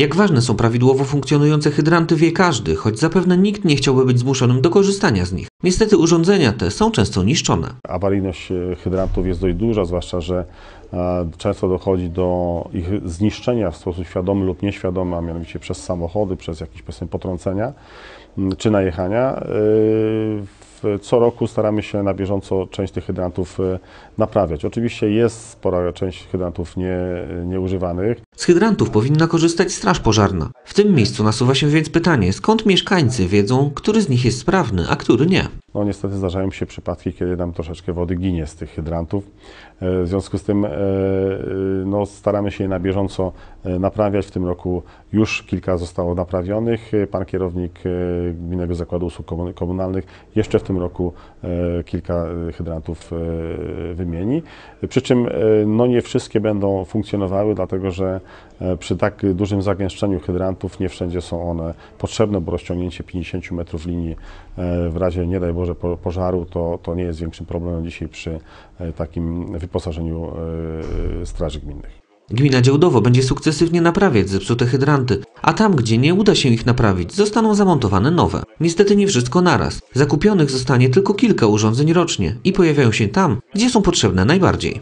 Jak ważne są prawidłowo funkcjonujące hydranty wie każdy, choć zapewne nikt nie chciałby być zmuszonym do korzystania z nich. Niestety urządzenia te są często niszczone. Awaryjność e, hydrantów jest dość duża, zwłaszcza, że e, często dochodzi do ich zniszczenia w sposób świadomy lub nieświadomy, a mianowicie przez samochody, przez jakieś potrącenia czy najechania. Co roku staramy się na bieżąco część tych hydrantów e, naprawiać. Oczywiście jest spora część hydrantów nie, nieużywanych, Z hydrantów powinna korzystać Straż Pożarna. W tym miejscu nasuwa się więc pytanie, skąd mieszkańcy wiedzą, który z nich jest sprawny, a który nie. No niestety zdarzają się przypadki, kiedy nam troszeczkę wody ginie z tych hydrantów. E, W związku z tym e, e, no, staramy się je na bieżąco naprawiać. W tym roku już kilka zostało naprawionych. Pan kierownik Gminnego Zakładu Usług Komun- Komunalnych jeszcze w tym roku kilka hydrantów wymieni. Przy czym no, nie wszystkie będą funkcjonowały, dlatego że przy tak dużym zagęszczeniu hydrantów nie wszędzie są one potrzebne, bo rozciągnięcie 50 metrów linii w razie, nie daj Po- pożaru to, to nie jest większym problemem dzisiaj przy e, takim wyposażeniu e, straży gminnych. Gmina Działdowo będzie sukcesywnie naprawiać zepsute hydranty, a tam, gdzie nie uda się ich naprawić, zostaną zamontowane nowe. Niestety nie wszystko naraz. Zakupionych zostanie tylko kilka urządzeń rocznie i pojawiają się tam, gdzie są potrzebne najbardziej.